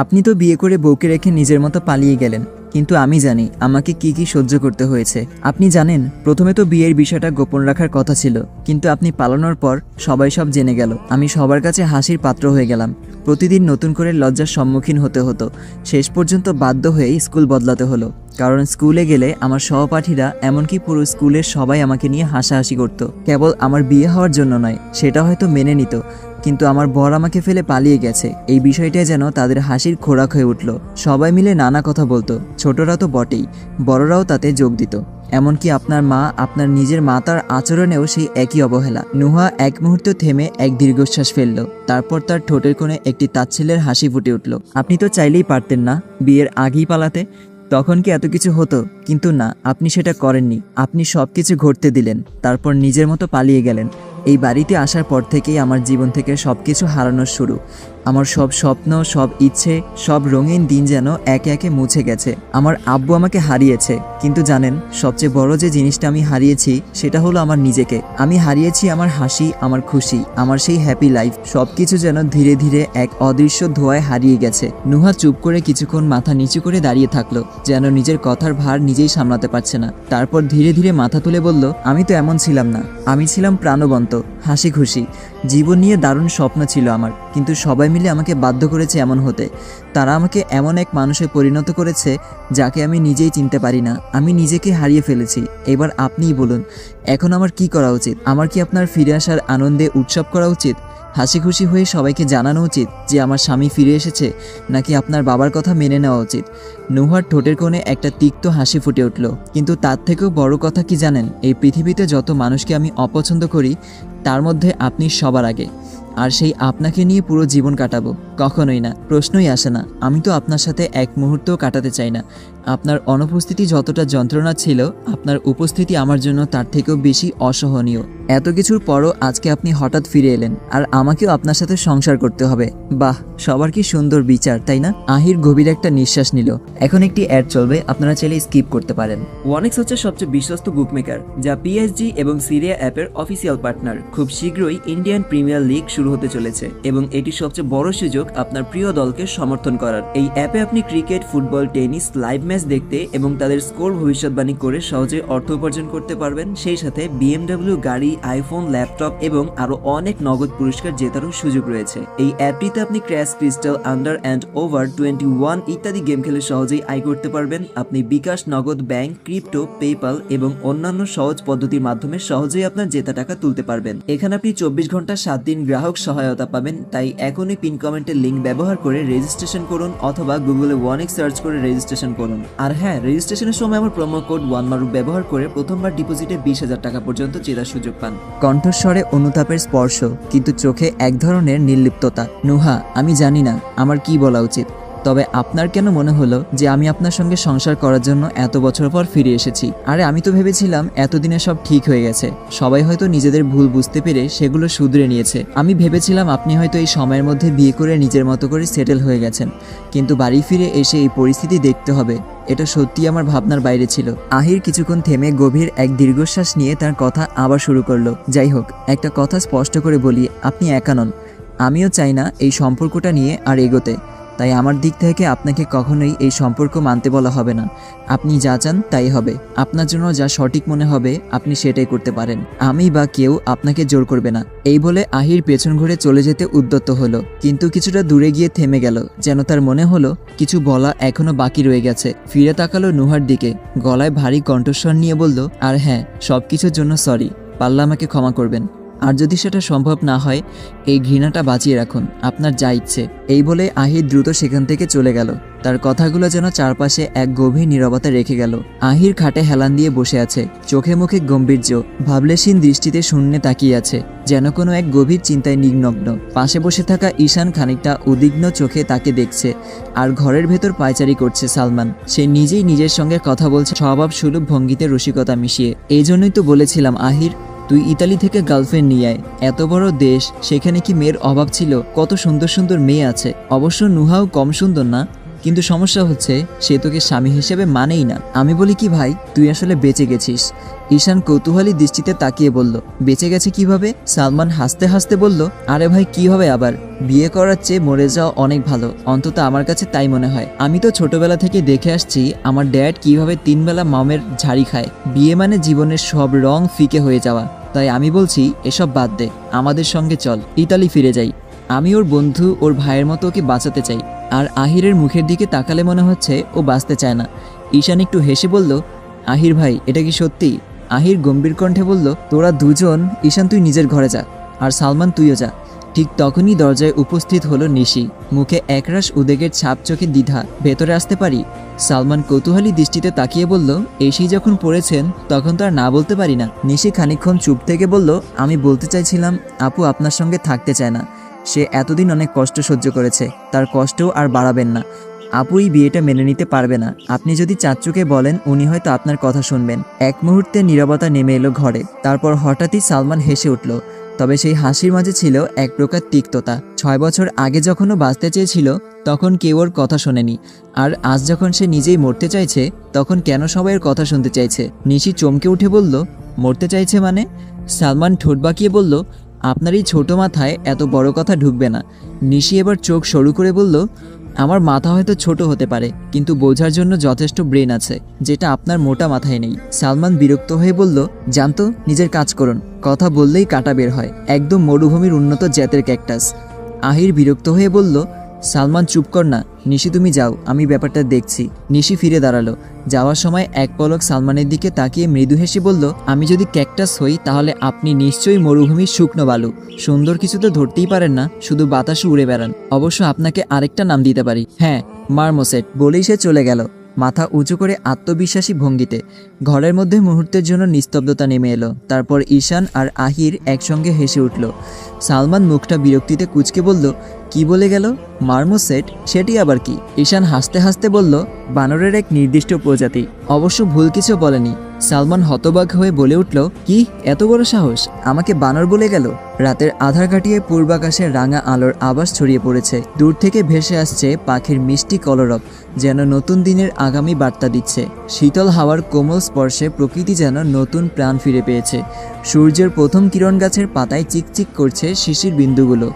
আপনি তো বিয়ে করে বউকে রেখে নিজের মতো পালিয়ে গেলেন, কিন্তু আমি জানি আমাকে কি কি সহ্য করতে হয়েছে। আপনি জানেন, প্রথমে তো বিয়ের বিষয়টা গোপন রাখার কথা ছিল, কিন্তু আপনি পালানোর পর সবাই সব জেনে গেল। আমি সবার কাছে হাসির পাত্র হয়ে গেলাম। প্রতিদিন নতুন করে লজ্জার সম্মুখীন হতে হতো। শেষ পর্যন্ত বাধ্য হয়ে স্কুল বদলাতে হলো, কারণ স্কুলে গেলে আমার সহপাঠীরা এমনকি পুরো স্কুলের সবাই আমাকে নিয়ে হাসাহাসি করত। কেবল আমার বিয়ে হওয়ার জন্য নয়, সেটা হয়তো মেনে নিত। কিন্তু আমার বর আমাকে ফেলে পালিয়ে গেছে। এই বিষয়টা যেন তাদের হাসির খোরাক হয়ে উঠল। সবাই মিলে নানা কথা বলতো। ছোটরা তো বটেই। বড়রাও তাতে যোগ দিত। এমনকি আপনার মা আপনার নিজের মাতার আচরণেও সেই একই অবহেলা। নুহা এক মুহূর্ত থেমে এক দীর্ঘশ্বাস ফেলল। তারপর তার ঠোঁটের কোণে একটি তাচ্ছিল্যের হাসি ফুটে উঠল। আপনি তো চাইলেই পারতেন না বিয়ের আগেই পালাতে। তখন কি এত কিছু হতো? কিন্তু না, আপনি সেটা করেননি। আপনি সব কিছু ঘটতে দিলেন। তারপর নিজের মতো পালিয়ে গেলেন। এই বাড়িতে আসার পর থেকেই আমার জীবন থেকে সব কিছু হারানোর শুরু। আমার সব স্বপ্ন, সব ইচ্ছে, সব রঙিন দিন যেন একে একে মুছে গেছে। আমার আব্বু আমাকে হারিয়েছে, কিন্তু জানেন, সবচেয়ে বড় যে জিনিসটা আমি হারিয়েছি, সেটা হলো আমার নিজেকে। আমি হারিয়েছি আমার হাসি, আমার খুশি, আমার সেই হ্যাপি লাইফ সব কিছু যেন ধীরে ধীরে এক অদৃশ্য ধোয়ায় হারিয়ে গেছে। নুহা চুপ করে কিছুক্ষণ মাথা নিচু করে দাঁড়িয়ে থাকল, যেন নিজের কথার ভার নিজেই সামলাতে পারছে না। তারপর ধীরে ধীরে মাথা তুলে বলল, আমি তো এমন ছিলাম না। আমি ছিলাম প্রাণবন্ত হাসি খুশি জীবন নিয়ে দারুণ স্বপ্ন ছিল আমার। কিন্তু সবাই মিলে আমাকে বাধ্য করেছে এমন হতে। তারা আমাকে এমন এক মানুষে পরিণত করেছে যাকে আমি নিজেই চিনতে পারি না। আমি নিজেকে হারিয়ে ফেলেছি। এবার আপনিই বলুন, এখন আমার কি করা উচিত? আমার কি আপনার ফিরে আসার আনন্দে উৎসব করা উচিত? হাসি খুশি হয়ে সবাইকে জানানো উচিত যে আমার স্বামী ফিরে এসেছে, নাকি আপনার বাবার কথা মেনে নেওয়া উচিত? নুহার ঠোঁটের কোণে একটা তিক্ত হাসি ফুটে উঠল। কিন্তু তার থেকেও বড় কথা কি জানেন? এই পৃথিবীতে যত মানুষকে আমি অপছন্দ করি তার মধ্যে আপনি সবার আগে। আর সেই আপনাকে নিয়ে পুরো জীবন কাটাবো। কখনোই না। প্রশ্নই আসে না। আমি তো আপনার সাথে এক মুহূর্তও কাটাতে চাই না। আপনার অনুপস্থিতি যতটা যন্ত্রণা ছিল, আপনার উপস্থিতি আমার জন্য তার থেকেও বেশি অসহনীয়। এত কিছুর পরও আজকে আপনি হঠাৎ ফিরে এলেন। আর আমাকেও আপনার সাথে সংসার করতে হবে। বাহ! সবার কি সুন্দর বিচার, তাই না? আহির গভীর একটা নিঃশ্বাস নিল। এখন একটি অ্যাড চলবে, আপনারা চাইলে স্কিপ করতে পারেন। ওয়ানেক্স হচ্ছে সবচেয়ে বিশ্বস্ত বুকমেকার যা পিএসজি এবং সিরিয়া অ্যাপের অফিসিয়াল পার্টনার খুব শীঘ্রই ইন্ডিয়ান প্রিমিয়ার লিগ শুরু হতে চলেছে এবং এটি সবচেয়ে বড় সুযোগ আপনার প্রিয় দলকে সমর্থন করার। এই অ্যাপে আপনি cricket, football, tennis, live match দেখতে এবং তাদের স্কোর ভবিষ্যৎবাণী করে সহজে অর্থ উপার্জন করতে পারবেন। সেই সাথে বিএমডব্লিউ গাড়ি, আইফোন, ল্যাপটপ এবং আরও অনেক নগদ পুরস্কার জেতারও সুযোগ রয়েছে। এই অ্যাপটিতে আপনি crash, crystal, under and over twenty one ইত্যাদি গেম খেলে সহজেই আয় করতে পারবেন। আপনি বিকাশ, নগদ ব্যাংক, ক্রিপ্টো পেপাল এবং অন্যান্য সহজ পদ্ধতির মাধ্যমে সহজেই আপনার জেতা টাকা তুলতে পারবেন। এখানে আপনি চব্বিশ ঘণ্টা সাত দিন গ্রাহক সহায়তা পাবেন, তাই এখনই পিন কমেন্টের লিঙ্ক ব্যবহার করে রেজিস্ট্রেশন করুন অথবা গুগলে ওয়ানেক সার্চ করে রেজিস্ট্রেশন করুন। আর হ্যাঁ রেজিস্ট্রেশনের সময় আমার প্রোমো কোড ওয়ান মারুক ব্যবহার করে প্রথমবার ডিপোজিটে বিশ হাজার টাকা পর্যন্ত জেতার সুযোগ পান। কণ্ঠস্বরে অনুতাপের স্পর্শ, কিন্তু চোখে এক ধরনের নির্লিপ্ততা। নুহা, আমি জানি না, আমার কি বলা উচিত? তবে আপনার কেন মনে হলো যে আমি আপনার সঙ্গে সংসার করার জন্য এত বছর পর ফিরে এসেছি? আরে, আমি তো ভেবেছিলাম এতদিনে সব ঠিক হয়ে গেছে। সবাই হয়তো নিজেদের ভুল বুঝতে পেরে সেগুলো শুধরে নিয়েছে। আমি ভেবেছিলাম আপনি হয়তো এই সময়ের মধ্যে বিয়ে করে নিজের মতো করে সেটেল হয়ে গেছেন। কিন্তু বাড়ি ফিরে এসে এই পরিস্থিতি দেখতে হবে। এটা সত্যি আমার ভাবনার বাইরে ছিল। আহির কিছুক্ষণ থেমে গভীর এক দীর্ঘশ্বাস নিয়ে তার কথা আবার শুরু করল। যাই হোক, একটা কথা স্পষ্ট করে বলি, আপনি একা নন। আমিও চাই না এই সম্পর্কটা নিয়ে আর এগোতে। তাই আমার দিক থেকে আপনাকে কখনোই এই সম্পর্ক মানতে বলা হবে না। আপনি যা চান তাই হবে। আপনার জন্য যা সঠিক মনে হবে, আপনি সেটাই করতে পারেন। আমি বা কেউ আপনাকে জোর করবে না। এই বলে আহির পেছন ঘুরে চলে যেতে উদ্যত হলো। কিন্তু কিছুটা দূরে গিয়ে থেমে গেল। যেন তার মনে হলো, কিছু বলা এখনও বাকি রয়ে গেছে। ফিরে তাকালো নুহার দিকে। গলায় ভারী কণ্ঠস্বর নিয়ে বলল, আর হ্যাঁ সব কিছুর জন্য সরি। পাল্লা আমাকে ক্ষমা করবেন। আর যদি সেটা সম্ভব না হয়, এই ঘৃণাটা বাঁচিয়ে রাখুন, আপনার যা ইচ্ছে। এই বলে আহির দ্রুত সেখান থেকে চলে গেল। তার কথাগুলো যেন চারপাশে এক গভীর নীরবতা রেখে গেল। আহির খাটে হেলান দিয়ে বসে আছে। চোখে মুখে গম্ভীর্য ভাবলেশীন দৃষ্টিতে শূন্যে তাকিয়ে আছে, যেন কোনো এক গভীর চিন্তায় নিগ্নগ্ন পাশে বসে থাকা ঈশান খানিকটা উদ্বিগ্ন চোখে তাকে দেখছে, আর ঘরের ভেতর পায়চারি করছে সালমান। সে নিজেই নিজের সঙ্গে কথা বলছে স্বভাব সুলভ ভঙ্গিতে রসিকতা মিশিয়ে। এই জন্যই তো বলেছিলাম, আহির তুই ইতালি থেকে গার্লফ্রেন্ড নিয়ে আয়। এত বড় দেশ, সেখানে কি মেয়ের অভাব ছিল? কত সুন্দর সুন্দর মেয়ে আছে। অবশ্য নুহাও কম সুন্দর না? কিন্তু সমস্যা হচ্ছে, সে তোকে স্বামী হিসেবে মানেই না। আমি বলি কি ভাই, তুই আসলে বেঁচে গেছিস। ঈশান কৌতূহলী দৃষ্টিতে তাকিয়ে বলল, বেঁচে গেছে কীভাবে? সালমান হাসতে হাসতে বলল, আরে ভাই, কি হবে আবার? বিয়ে করার চেয়ে মরে যাওয়া অনেক ভালো। অন্তত আমার কাছে তাই মনে হয়। আমি তো ছোটবেলা থেকে দেখে আসছি, আমার ড্যাড কীভাবে তিনবেলা মামের ঝাড়ি খায়। বিয়ে মানে জীবনের সব রং ফিকে হয়ে যাওয়া। তাই আমি বলছি, এসব বাদ দে। আমাদের সঙ্গে চল। ইতালি ফিরে যাই। আমি ওর বন্ধু, ওর ভাইয়ের মতো ওকে বাঁচাতে চাই। আর আহিরের মুখের দিকে তাকালে মনে হচ্ছে ও বাঁচতে চায় না। ঈশান একটু হেসে বলল, আহির ভাই, এটা কি সত্যি? আহির গম্ভীর কণ্ঠে বলল, তোরা দুজন, ঈশান তুই নিজের ঘরে যা, আর সালমান তুইও যা। ঠিক তখনই দরজায় উপস্থিত হলো নিশি। মুখে একরাশ উদেগের ছাপ চোখে দ্বিধা, ভেতরে আসতে পারি? সালমান কৌতূহলী দৃষ্টিতে তাকিয়ে বলল এসেই যখন পড়েছেন, তখন তো আর না বলতে পারি না। নিশি খানিকক্ষণ চুপ থেকে বলল, আমি বলতে চাইছিলাম, আপু আপনার সঙ্গে থাকতে চায় না। সে এতদিন অনেক কষ্ট সহ্য করেছে, তার কষ্টও আর বাড়াবেন না। আপু এই বিয়েটা মেনে নিতে পারবে না। আপনি যদি চাচ্চুকে বলেন, উনি হয়তো আপনার কথা শুনবেন। এক মুহূর্তে নীরবতা নেমে এলো ঘরে। তারপর হঠাৎই সালমান হেসে উঠল। তবে সেই হাসির মাঝে ছিল এক প্রকার তিক্ততা। ছয় বছর আগে যখনও বাঁচতে চেয়েছিল, তখন কেউ ওর কথা শোনেনি। আর আজ যখন সে নিজেই মরতে চাইছে, তখন কেন সবাই কথা শুনতে চাইছে? নিশি চমকে উঠে বলল, মরতে চাইছে মানে? সালমান ঠোঁট বাঁকিয়ে বলল আপনার এই ছোটো মাথায় এত বড় কথা ঢুকবে না। নিশি এবার চোখ সরু করে বলল, আমার মাথা হয়তো ছোট হতে পারে, কিন্তু বোঝার জন্য যথেষ্ট ব্রেন আছে, যেটা আপনার মোটা মাথায় নেই। সালমান বিরক্ত হয়ে বলল, জানতো, নিজের কাজ করুন। কথা বললেই কাটা বের হয়, একদম মরুভূমির উন্নত জাতের ক্যাকটাস। আহির বিরক্ত হয়ে বলল সালমান চুপ কর না। নিশি, তুমি যাও। আমি ব্যাপারটা দেখছি। নিশি ফিরে দাঁড়াল। যাওয়ার সময় এক পলক সালমানের দিকে তাকিয়ে মৃদু হেসে বলল, আমি যদি ক্যাকটাস হই, তাহলে আপনি নিশ্চয়ই মরুভূমির শুকনো বালু। সুন্দর কিছু তো ধরতেই পারেন না, শুধু বাতাসে উড়ে বেড়ান। অবশ্য আপনাকে আরেকটা নাম দিতে পারি। হ্যাঁ মারমোসেট। বলেই সে চলে গেল। মাথা উঁচু করে আত্মবিশ্বাসী ভঙ্গিতে। ঘরের মধ্যে মুহূর্তের জন্য নিস্তব্ধতা নেমে এলো। তারপর ঈশান আর আহির একসঙ্গে হেসে উঠল। সালমান মুখটা বিরক্তিতে কুচকে বলল কি বলে গেল? মার্মোসেট, সেটি আবার কি? ঈশান হাসতে হাসতে বলল, বানরের এক নির্দিষ্ট প্রজাতি। অবশ্য ভুল কিছু বলেনি। সালমান হতবাক হয়ে বলে উঠল, কি? এত বড় সাহস? আমাকে বানর বলে গেল? রাতের আধার কাটিয়ে পূর্বাকাশে রাঙা আলোর আবাস ছড়িয়ে পড়েছে। দূর থেকে ভেসে আসছে পাখির মিষ্টি কলরব, যেন নতুন দিনের আগামী বার্তা দিচ্ছে। শীতল হাওয়ার কোমল স্পর্শে প্রকৃতি যেন নতুন প্রাণ ফিরে পেয়েছে। সূর্যের প্রথম কিরণ গাছের পাতায় চিকচিক করছে শিশির বিন্দুগুলো।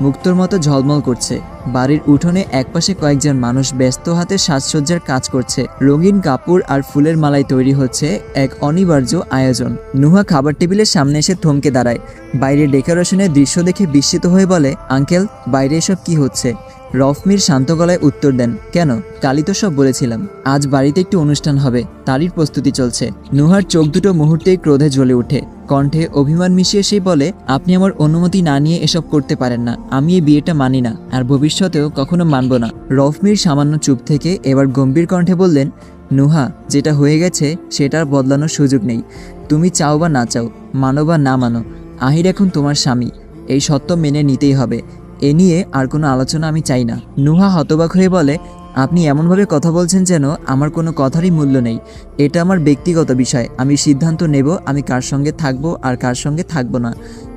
মুক্তোর মতো ঝলমল করছে। বাড়ির উঠোনে একপাশে কয়েকজন মানুষ ব্যস্ত হাতে সাজসজ্জার কাজ করছে। রঙিন কাপড় আর ফুলের মালায় তৈরি হচ্ছে এক অনিবার্য আয়োজন। নুহা খাবার টেবিলের সামনে এসে থমকে দাঁড়ায়। বাইরে ডেকোরেশনের দৃশ্য দেখে বিস্মিত হয়ে বলে, আঙ্কেল, বাইরে এসব কি হচ্ছে? রফমির শান্ত গলায় উত্তর দেন, কেন? কালি তো সব বলেছিলাম। আজ বাড়িতে একটি অনুষ্ঠান হবে। তারই প্রস্তুতি চলছে। নুহার চোখ দুটো মুহূর্তেই ক্রোধে জ্বলে ওঠে। কণ্ঠে অভিমান মিশিয়ে সেই বলে, আপনি আমার অনুমতি না নিয়ে এসব করতে পারেন না। আমি এই বিয়েটা মানি না, আর ভবিষ্যতেও কখনো মানব না। রফমির সামান্য চুপ থেকে এবার গম্ভীর কণ্ঠে বললেন, নুহা, যেটা হয়ে গেছে সেটার বদলানোর সুযোগ নেই। তুমি চাও বা না চাও, মানো বা না মানো, আহির এখন তোমার স্বামী। এই সত্য মেনে নিতেই হবে। এ নিয়ে আর কোনো আলোচনা আমি চাই না। নুহা হতবাক হয়ে বলে আপনি এমনভাবে কথা বলছেন যেন আমার কোনো কথারই মূল্য নেই। এটা আমার ব্যক্তিগত বিষয়। আমি সিদ্ধান্ত নেব আমি কার সঙ্গে থাকব আর কার সঙ্গে থাকব না।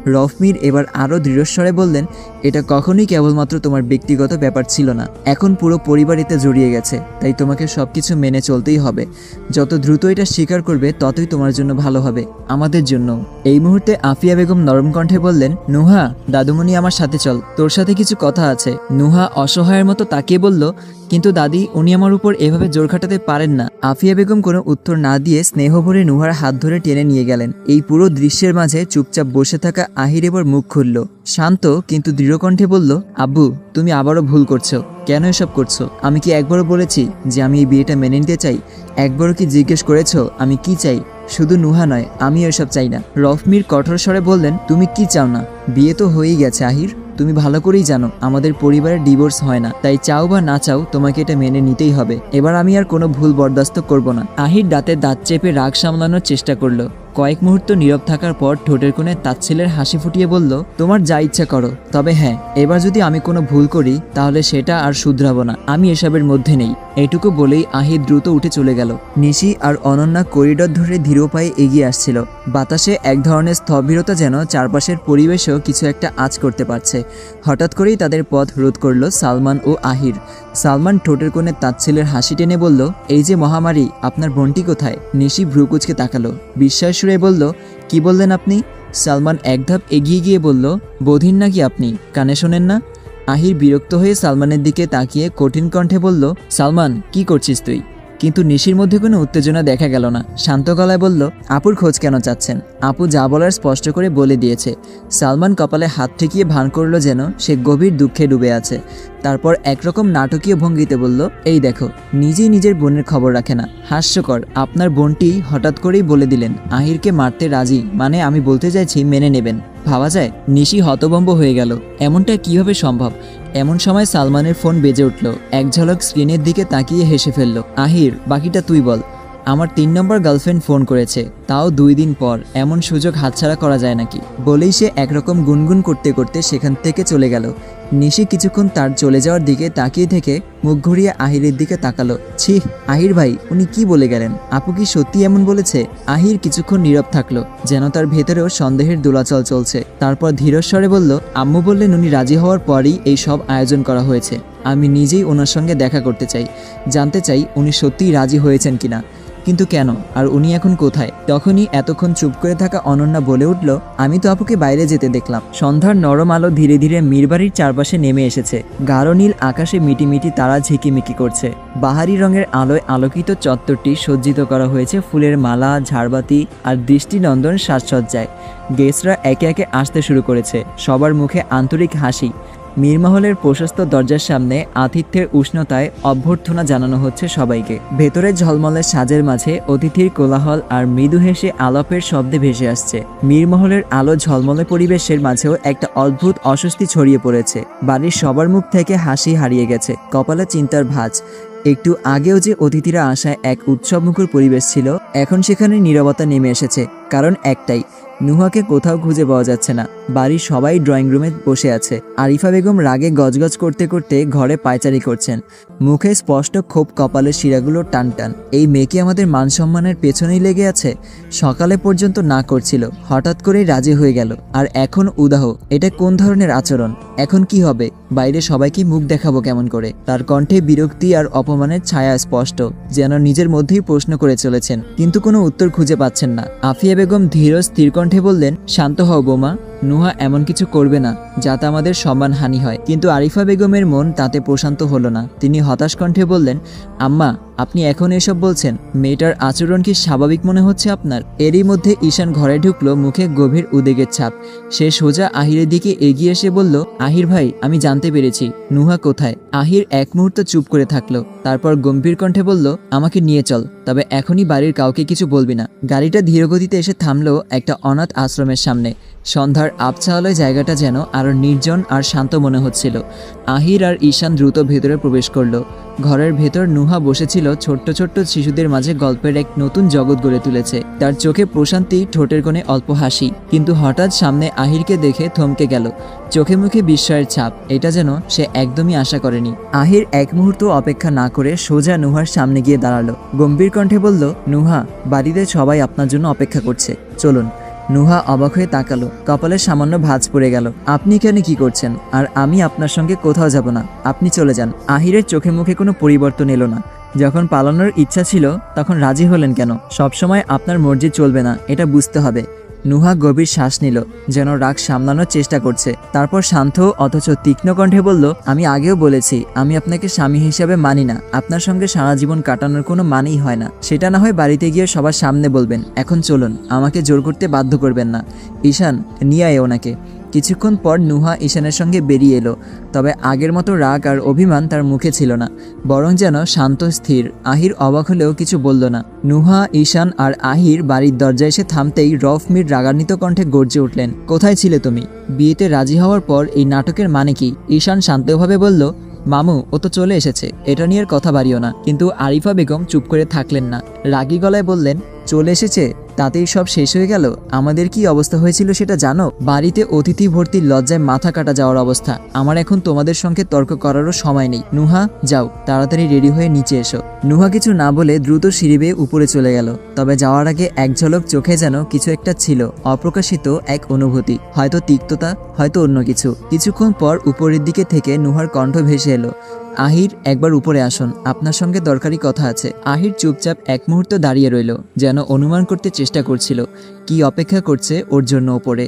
রফমির এবার আরও দৃঢ়স্বরে বললেন, এটা কখনোই কেবলমাত্র তোমার ব্যক্তিগত ব্যাপার ছিল না। এখন পুরো পরিবার এতে জড়িয়ে গেছে, তাই তোমাকে সব কিছু মেনে চলতেই হবে। যত দ্রুত এটা স্বীকার করবে, ততই তোমার জন্য ভালো হবে। আমাদের জন্য। এই মুহূর্তে আফিয়া বেগম নরম কণ্ঠে বললেন, নুহা, দাদুমণি আমার সাথে চল। তোর সাথে কিছু কথা আছে। নুহা অসহায়ের মতো তাকিয়ে বলল কিন্তু দাদি, উনি আমার উপর এভাবে জোর খাটাতে পারেন না। আফিয়া বেগম কোনো উত্তর না দিয়ে স্নেহ ভরে নুহার হাত ধরে টেনে নিয়ে গেলেন। এই পুরো দৃশ্যের মাঝে চুপচাপ বসে থাকা আহির এবার মুখ খুলল। শান্ত কিন্তু দৃঢ়কণ্ঠে বলল, আব্বু, তুমি আবারও ভুল করছ। কেন এসব করছ? আমি কি একবারও বলেছি যে আমি এই বিয়েটা মেনে নিতে চাই? একবারও কি জিজ্ঞেস করেছ আমি কি চাই? শুধু নুহা নয় আমি এসব চাই না। রফমির কঠোর স্বরে বললেন, তুমি কি চাও না? বিয়ে তো হয়েই গেছে, আহির। তুমি ভালো করেই জানো, আমাদের পরিবারে ডিভোর্স হয় না। তাই চাও বা না চাও, তোমাকে এটা মেনে নিতেই হবে। এবার আমি আর কোনো ভুল বরদাস্ত করব না। আহির দাঁতে দাঁত চেপে রাগ সামলানোর চেষ্টা করল। কয়েক মুহূর্ত নীরব থাকার পর ঠোঁটের কোণে তাচ্ছিলের হাসি ফুটিয়ে বলল, তোমার যা ইচ্ছা করো, তবে হ্যাঁ এবার যদি আমি কোনো ভুল করি, তাহলে সেটা আর শুধরাবো না। আমি এসবের মধ্যে নেই। এটুকু বলেই আহির দ্রুত উঠে চলে গেল। নিশি আর অনন্যা করিডর ধরে ধীর পায়ে এগিয়ে আসছিল। বাতাসে এক ধরনের স্থবিরতা যেন চারপাশের পরিবেশেও কিছু একটা আঁচ করতে পারছে। হঠাৎ করেই তাদের পথ রোধ করল সালমান ও আহির। সালমান ঠোঁটের কোণে তাচ্ছেলের হাসি টেনে বলল, এই যে মহামারী, আপনার বোনটি কোথায়? নিশি ভ্রুকুচকে তাকালো। বিশ্বাস সুরে বলল, কি বললেন আপনি? সালমান এক ধাপ এগিয়ে গিয়ে বলল বধির নাকি আপনি? কানে শোনেন না? আহির বিরক্ত হয়ে সালমানের দিকে তাকিয়ে কঠিন কণ্ঠে বলল, সালমান, কি করছিস তুই? কিন্তু নিশির মধ্যে কোনো উত্তেজনা দেখা গেল না। শান্ত গলায় বলল, আপুর খোঁজ কেন চাচ্ছেন? আপু যা বলার স্পষ্ট করে বলে দিয়েছে। সালমান কপালে হাত ঠেকিয়ে ভান করল যেন সে গভীর দুঃখে ডুবে আছে। তারপর একরকম নাটকীয় ভঙ্গিতে বলল, এই দেখো, নিজেই নিজের বোনের খবর রাখে না। হাস্যকর, আপনার বোনটি হঠাৎ করেই বলে দিলেন, আহিরকে মারতে রাজি মানে আমি বলতে চাইছি মেনে নেবেন। ভাবা যায়, নিশি হতবম্ব হয়ে গেল। এমনটা কীভাবে সম্ভব? এমন সময় সালমানের ফোন বেজে উঠল। এক ঝলক স্ক্রিনের দিকে তাকিয়ে হেসে ফেলল, আহির, বাকিটা তুই বল। আমার তিন নম্বর গার্লফ্রেন্ড ফোন করেছে। তাও দুই দিন পর, এমন সুযোগ হাতছাড়া করা যায় নাকি? বলেই সে একরকম গুনগুন করতে করতে সেখান থেকে চলে গেল। নিশি কিছুক্ষণ তার চলে যাওয়ার দিকে তাকিয়ে থেকে মুখ ঘুরিয়ে আহিরের দিকে তাকালো। ছি, আহির ভাই, উনি কি বলে গেলেন? আপু কি সত্যি এমন বলেছে? আহির কিছুক্ষণ নীরব থাকল, যেন তার ভেতরেও সন্দেহের দোলাচল চলছে। তারপর ধীরস্বরে বলল, আম্মু বললেন উনি রাজি হওয়ার পরই এই সব আয়োজন করা হয়েছে। আমি নিজেই ওনার সঙ্গে দেখা করতে চাই। জানতে চাই উনি সত্যিই রাজি হয়েছেন কিনা? কিন্তু কেন? আর উনি এখন কোথায়? তখনই এতক্ষণ চুপ করে থাকা অনন্যা বলে উঠল, আমি তো আপুকে বাইরে যেতে দেখলাম। সন্ধ্যার নরম আলো ধীরে ধীরে মীরবাড়ির চারপাশে নেমে এসেছে। গাঢ় নীল আকাশে মিটিমিটি তারা ঝিকিমিকি করছে। বাহারি রঙের আলোয় আলোকিত চত্বরটি সজ্জিত করা হয়েছে ফুলের মালা, ঝাড়বাতি আর দৃষ্টিনন্দন সাজসজ্জায়। গেস্টরা একে একে আসতে শুরু করেছে। সবার মুখে আন্তরিক হাসি। মীরমহলের প্রশস্ত দরজার সামনে আতিথ্যের উষ্ণতায় অভ্যর্থনা জানানো হচ্ছে সবাইকে। ভেতরের ঝলমলের সাজের মাঝে অতিথির কোলাহল আর মৃদু হেসে আলাপের শব্দে ভেসে আসছে। মীরমহলের আলো ঝলমলে পরিবেশের মাঝেও একটা অদ্ভুত অস্বস্তি ছড়িয়ে পড়েছে। বাড়ির সবার মুখ থেকে হাসি হারিয়ে গেছে। কপালে চিন্তার ভাঁজ। একটু আগেও যে অতিথিরা আসায় এক উৎসবমুখর পরিবেশ ছিল, এখন সেখানে নীরবতা নেমে এসেছে, কারণ একটাই নুহাকে কোথাও খুঁজে পাওয়া যাচ্ছে না। বাড়ির সবাই ড্রয়িং রুমে বসে আছে। আরিফা বেগম রাগে গজগজ করতে করতে ঘরে পায়চারি করছেন। মুখে স্পষ্ট ক্ষোভ, কপালের শিরাগুলো টান টান। এই মেয়েকে আমাদের মান সম্মানের পেছনেই লেগে আছে? সকালে পর্যন্ত না করছিল। হঠাৎ করেই রাজি হয়ে গেল। আর এখন উদাহ। এটা কোন ধরনের আচরণ? এখন কি হবে? বাইরে সবাইকে মুখ দেখাবো কেমন করে? তার কণ্ঠে বিরক্তি আর অপমানের ছায়া স্পষ্ট, যেন নিজের মধ্যেই প্রশ্ন করে চলেছেন। কিন্তু কোনো উত্তর খুঁজে পাচ্ছেন না। আফিয়া বেগম ধীর ও স্থির কণ্ঠে বললেন শান্ত হও বোমা। নুহা এমন কিছু করবে না, যাতে আমাদের সম্মান হানি হয়। কিন্তু আরিফা বেগমের মন তাতে প্রশান্ত হলো না। তিনি হতাশ কণ্ঠে বললেন, আম্মা, আপনি এখন এসব বলছেন। মেয়েটার আচরণ কি স্বাভাবিক মনে হচ্ছে আপনার? এরই মধ্যে ঈশান ঘরে ঢুকলো মুখে গভীর উদ্বেগের ছাপ। সে সোজা আহিরের দিকে এগিয়ে এসে বলল, আহির ভাই, আমি জানতে পেরেছি। নুহা কোথায়? আহির এক মুহূর্ত চুপ করে থাকল, তারপর গম্ভীর কণ্ঠে বলল, আমাকে নিয়ে চল, তবে এখনই বাড়ির কাউকে কিছু বলবি না। গাড়িটা ধীরগতিতে এসে থামলো একটা অনাথ আশ্রমের সামনে। সন্ধ্যার আবছা আলোয় জায়গাটা যেন আরও নির্জন আর শান্ত মনে হচ্ছিল। আহির আর ঈশান দ্রুত ভেতরে প্রবেশ করল। ঘরের ভেতর নুহা বসেছিল ছোট্ট ছোট্ট শিশুদের মাঝে গল্পের এক নতুন জগৎ গড়ে তুলেছে। তার চোখে প্রশান্তি, ঠোঁটের কোণে অল্প হাসি। কিন্তু হঠাৎ সামনে আহিরকে দেখে থমকে গেল। চোখে মুখে বিস্ময়ের ছাপ। এটা যেন সে একদমই আশা করেনি। আহির এক মুহূর্ত অপেক্ষা না করে সোজা নুহার সামনে গিয়ে দাঁড়াল। গম্ভীর কণ্ঠে বলল, নুহা, বাড়িতে সবাই আপনার জন্য অপেক্ষা করছে। চলুন। নুহা অবাক হয়ে তাকালো। কপালে সামান্য ভাঁজ পড়ে গেল। আপনি এখানে কি করছেন? আর আমি আপনার সঙ্গে কোথাও যাব না। আপনি চলে যান। আহিরের চোখে মুখে কোনো পরিবর্তন এলো না। যখন পালানোর ইচ্ছা ছিল, তখন রাজি হলেন কেন? সবসময় আপনার মর্জি চলবে না। এটা বুঝতে হবে। নুহা গভীর শ্বাস নিল, যেন রাগ সামলানোর চেষ্টা করছে। তারপর শান্ত, অথচ তীক্ষ্ণ কণ্ঠে বলল, আমি আগেও বলেছি, আমি আপনাকে স্বামী হিসাবে মানি না। আপনার সঙ্গে সারা জীবন কাটানোর কোনো মানেই হয় না। সেটা না হয় বাড়িতে গিয়ে সবার সামনে বলবেন, এখন চলুন, আমাকে জোর করতে বাধ্য করবেন না। ঈশান, নিয়ে আয় ওনাকে কিছুক্ষণ পর নুহা ঈশানের সঙ্গে বেরিয়ে এলো। তবে আগের মতো রাগ আর অভিমান তার মুখে ছিল না, বরং যেন শান্ত, স্থির। আহির অবাক হলেও কিছু বলল না। নুহা, ঈশান আর আহির বাড়ির দরজায় এসে থামতেই রফ মির রাগান্বিত কণ্ঠে গর্জে উঠলেন, কোথায় ছিলে তুমি? বিয়েতে রাজি হওয়ার পর এই নাটকের মানে কি? ঈশান শান্তভাবে বলল, মামু, ও তো চলে এসেছে, এটা নিয়ে কথা বাড়িও না। কিন্তু আরিফা বেগম চুপ করে থাকলেন না। রাগী গলায় বললেন, চলে এসেছে? তাতেই সব শেষ হয়ে গেল। আমাদের কি অবস্থা হয়েছিল সেটা জানো? বাড়িতে অতিথি ভর্তির লজ্জায় মাথা কাটা যাওয়ার অবস্থা। আমার এখন তোমাদের সঙ্গে তর্ক করারও সময় নেই। নুহা, যাও, তাড়াতাড়ি রেডি হয়ে নিচে এসো। নুহা কিছু না বলে দ্রুত সিঁড়ি বেয়ে উপরে চলে গেল। তবে যাওয়ার আগে এক ঝলক চোখে যেন কিছু একটা ছিল, অপ্রকাশিত এক অনুভূতি। হয়তো তিক্ততা, হয়তো অন্য কিছু। কিছুক্ষণ পর উপরের দিকে থেকে নুহার কণ্ঠ ভেসে এলো। আহির, একবার উপরে আসুন। আপনার সঙ্গে দরকারি কথা আছে। আহির চুপচাপ এক মুহূর্ত দাঁড়িয়ে রইল, যেন অনুমান করতে চেষ্টা করছিল। কি অপেক্ষা করছে ওর জন্য ওপরে?